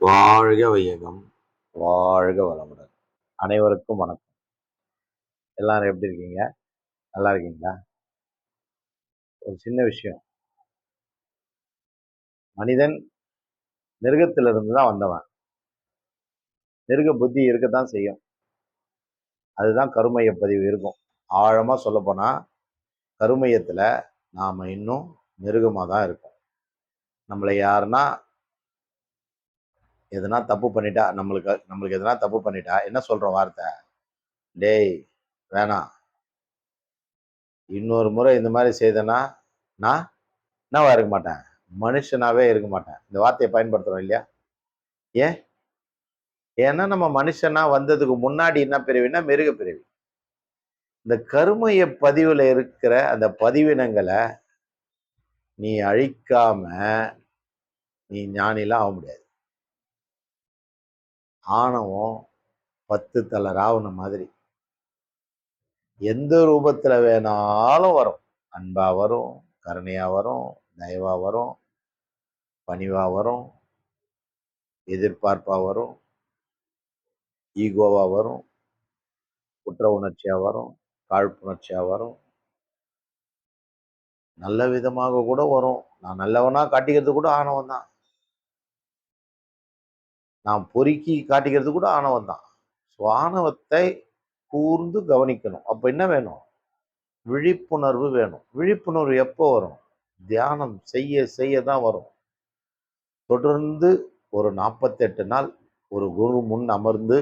வாழ்க வையகம். வாழ்க வளமுடன். அனைவருக்கும் வணக்கம். எல்லாரும் எப்படி இருக்கீங்க? நல்லா இருக்கீங்களா? ஒரு சின்ன விஷயம். மனிதன் மிருகத்திலிருந்து தான் வந்தவன். மிருக புத்தி இருக்கத்தான் செய்யும். அதுதான் கருமைய பதிவு இருக்கும். ஆழமா சொல்ல போனா கருமையத்துல நாம இன்னும் மிருகமாக தான் இருக்கோம். நம்மளை யாருன்னா எதனா தப்பு பண்ணிட்டா நம்மளுக்கு நம்மளுக்கு எதனா தப்பு பண்ணிட்டா என்ன சொல்கிற வார்த்தை? டேய் வேணாம் இன்னொரு முறை இந்த மாதிரி செய்தேன்னா நான் என்னவா இருக்க மாட்டேன். மனுஷனாவே இருக்க மாட்டேன். இந்த வார்த்தையை பயன்படுத்துகிறோம் இல்லையா? ஏன்? ஏன்னா நம்ம மனுஷனா வந்ததுக்கு முன்னாடி என்ன பிரிவுனா மிருக பிரிவு. இந்த கருமைய பதிவில் இருக்கிற அந்த பதிவினங்களை நீ அழிக்காம நீ ஞானிலாம் ஆக முடியாது. ஆணவம் பத்து தலை ராவண மாதிரி. எந்த ரூபத்தில் வேணாலும் வரும். அன்பா வரும் கருணையா வரும் தயவா வரும் பணிவா வரும் எதிர்பார்ப்பா வரும் ஈகோவா வரும் குற்ற உணர்ச்சியா வரும் காழ்ப்புணர்ச்சியா வரும். நல்ல விதமாக கூட வரும். நான் நல்லவனா காட்டிக்கிறது கூட ஆணவம் தான் நாம் பொறுக்கி காட்டிக்கிறது கூட ஆணவம் தான். ஸோ ஆணவத்தை கூர்ந்து கவனிக்கணும். அப்போ என்ன வேணும்? விழிப்புணர்வு வேணும். விழிப்புணர்வு எப்போ வரும்? தியானம் செய்ய செய்ய தான் வரும். தொடர்ந்து ஒரு நாற்பத்தெட்டு நாள் ஒரு குரு முன் அமர்ந்து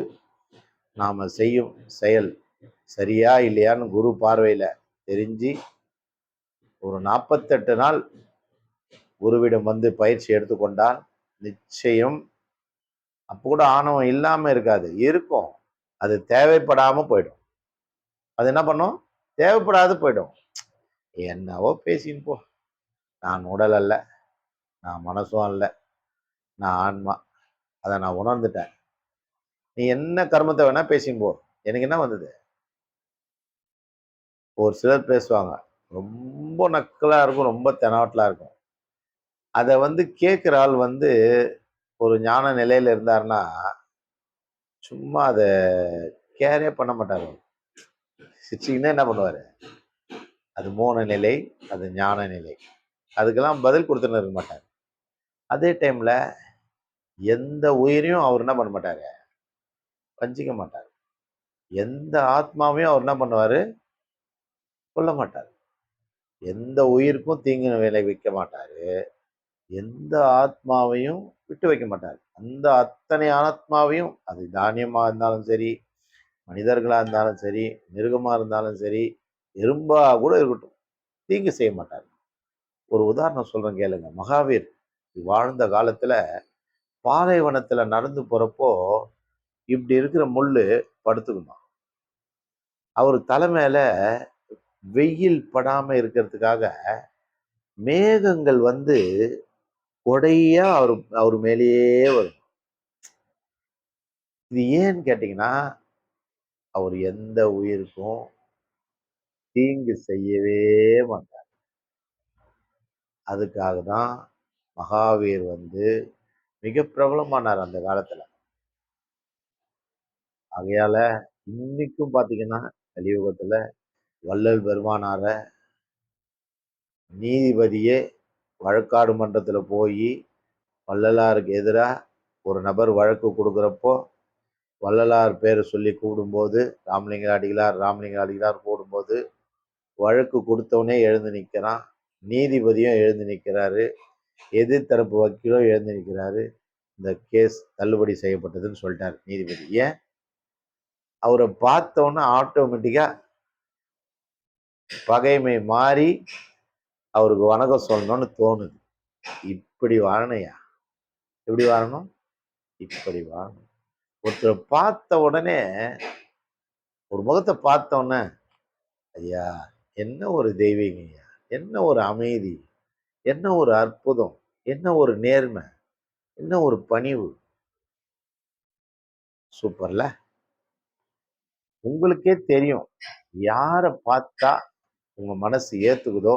நாம் செய்யும் செயல். சரியா இல்லையான்னு குரு பார்வையில் தெரிஞ்சு ஒரு நாற்பத்தெட்டு நாள் குருவிடம் வந்து பயிற்சி எடுத்துக்கொண்டால் நிச்சயம் அப்போ கூட ஆணவம் இல்லாமல் இருக்காது. இருக்கும். அது தேவைப்படாமல் போயிடும். அது என்ன பண்ணும்? தேவைப்படாது போயிடும். என்னவோ பேசின்னு போ. நான் உடல் அல்ல. நான் மனசும் அல்ல. நான் ஆன்மா. அதை நான் உணர்ந்துட்டேன். நீ என்ன கர்மத்தை வேணா பேசின்னு போ. எனக்கு என்ன வந்தது? ஒரு சிலர் பேசுவாங்க. ரொம்ப நக்கலாக இருக்கும். ரொம்ப தெனாவட்டலாக இருக்கும். அதை வந்து கேட்குற ஆள் வந்து ஒரு ஞான நிலையில இருந்தாருன்னா சும்மா அதை கேரே பண்ண மாட்டார் சிரிச்சிங்கன்னா என்ன பண்ணுவார்? அது மோன நிலை அது ஞான நிலை. அதுக்கெல்லாம் பதில் கொடுத்துன்னு இருக்க மாட்டார். அதே டைமில் எந்த உயிரையும் அவர் என்ன பண்ண மாட்டார்? வஞ்சிக்க மாட்டார். எந்த ஆத்மாவையும் அவர் என்ன பண்ணுவார்? கொல்ல மாட்டார். எந்த உயிருக்கும் தீங்கு விளைவிக்க மாட்டார். எந்த ஆத்மாவையும் விட்டு வைக்க மாட்டார் அந்த அத்தனை ஆத்மாவையும் அது தானியமாக இருந்தாலும் சரி மனிதர்களாக இருந்தாலும் சரி மிருகமாக இருந்தாலும் சரி எறும்பாக கூட இருக்கட்டும் தீங்கு செய்ய மாட்டார் ஒரு உதாரணம் சொல்கிறேன் கேளுங்க. மகாவீர் வாழ்ந்த காலத்தில் பாலைவனத்தில் நடந்து போகிறப்போ இப்படி இருக்கிற முள் படுத்துக்கணும் அவர் தலை வெயில் படாமல் இருக்கிறதுக்காக மேகங்கள் வந்து கொடையா அவர் அவர் மேலேயே வரும். இது ஏன்னு கேட்டிங்கன்னா அவர் எந்த உயிருக்கும் தீங்கு செய்யவே மாட்டார். அதுக்காக தான் மகாவீர் வந்து மிக பிரபலமானார் அந்த காலத்துல. ஆகையால இன்னைக்கும் பாத்தீங்கன்னா கலியுகத்துல வள்ளல் பெருமானார நீதிபதியே வழக்காடு மன்றத்தில் போய் வள்ளலாருக்கு எதிராக ஒரு நபர் வழக்கு கொடுக்குறப்போ வள்ளலார் பேரை சொல்லி கூடும்போது ராமலிங்க அடிகளார் ராமலிங்க அடிகளார் கூடும்போது வழக்கு கொடுத்தவனே எழுந்து நிற்கிறான் நீதிபதியும் எழுந்து நிற்கிறாரு எதிர்த்தரப்பு வக்கீலும் எழுந்து நிற்கிறாரு இந்த கேஸ் தள்ளுபடி செய்யப்பட்டதுன்னு சொல்லிட்டார் நீதிபதி. ஏன்? அவரை பார்த்தோன்னே ஆட்டோமேட்டிக்காக பகைமை மாறி அவருக்கு வணக்கம் சொல்லணும்னு தோணுது. இப்படி வாழணையா எப்படி வாழணும்? இப்படி வாழணும். ஒருத்தரை பார்த்த உடனே ஒரு முகத்தை பார்த்த ஐயா என்ன ஒரு தெய்வீங்க ஐயா என்ன ஒரு அமைதி? என்ன ஒரு அற்புதம்? என்ன ஒரு நேர்மை? என்ன ஒரு பணிவு? சூப்பர்ல. உங்களுக்கே தெரியும் யாரை பார்த்தா உங்க மனசு ஏத்துக்குதோ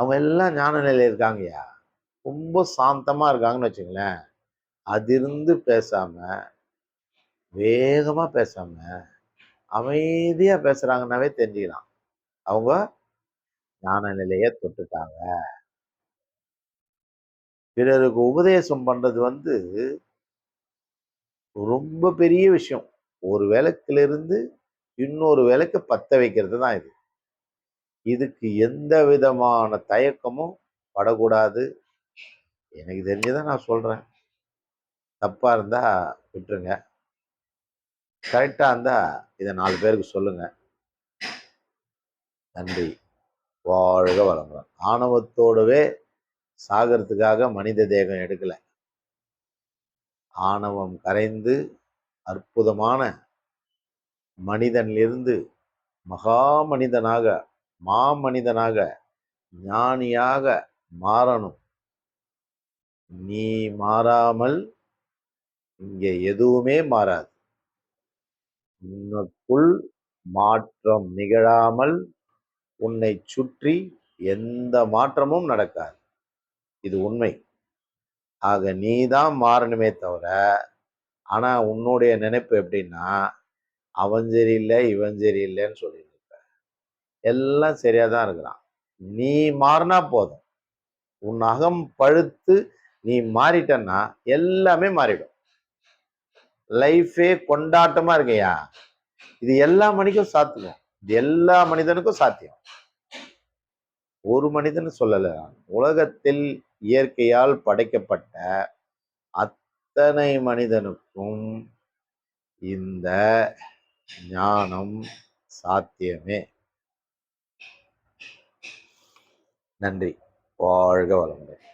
அவங்க எல்லாம் ஞான நிலையில் இருக்காங்கய்யா. ரொம்ப சாந்தமா இருக்காங்கன்னு வச்சுங்களேன். அதிர்ந்து பேசாம வேகமா பேசாம அமைதியா பேசுறாங்கன்னாவே தெரிஞ்சுக்கலாம். அவங்க ஞான நிலையை தொட்டுட்டாங்க. பிறருக்கு உபதேசம் பண்றது வந்து ரொம்ப பெரிய விஷயம். ஒரு விளக்கிலிருந்து இன்னொரு விளக்கு பத்த வைக்கிறது தான் இது. இதுக்கு எந்த விதமான தயக்கமும் படக்கூடாது. எனக்கு தெரிஞ்சதை நான் சொல்றேன். தப்பாக இருந்தால் விட்டுருங்க. கரெக்டாக இருந்தால் இதை நாலு பேருக்கு சொல்லுங்க. நன்றி. வாழ்க வளமுடன். ஆணவத்தோடவே சாகிறதுக்காக மனித தேகம் எடுக்கலை. ஆணவம் கரைந்து அற்புதமான மனிதனிலிருந்து மகா மனிதனாக மாமனிதனாக ஞானியாக மாறணும். நீ மாறாமல் இங்கே எதுவுமே மாறாது. உனக்குள் மாற்றம் நிகழாமல் உன்னை சுற்றி எந்த மாற்றமும் நடக்காது. இது உண்மை. ஆக நீ தான் மாறணுமே தவிர ஆனா உன்னுடைய நினைப்பு எப்படின்னா அவன் சரியில்லை இவன் சரியில்லைன்னு சொல்லிட்டு எல்லாம் சரியாக தான் இருக்கிறான். நீ மாறினா போதும். உன் அகம் பழுத்து நீ மாறிட்டன்னா எல்லாமே மாறிடும். லைஃபே கொண்டாட்டமா இருக்கையா? இது எல்லா மணிக்கும் சாத்தியம். இது எல்லா மனிதனுக்கும் சாத்தியம். ஒரு மனிதன் சொல்லல நான். உலகத்தில் இயற்கையால் படைக்கப்பட்ட அத்தனை மனிதனுக்கும் இந்த ஞானம் சாத்தியமே. நன்றி. வாழ்க வளமுடன்.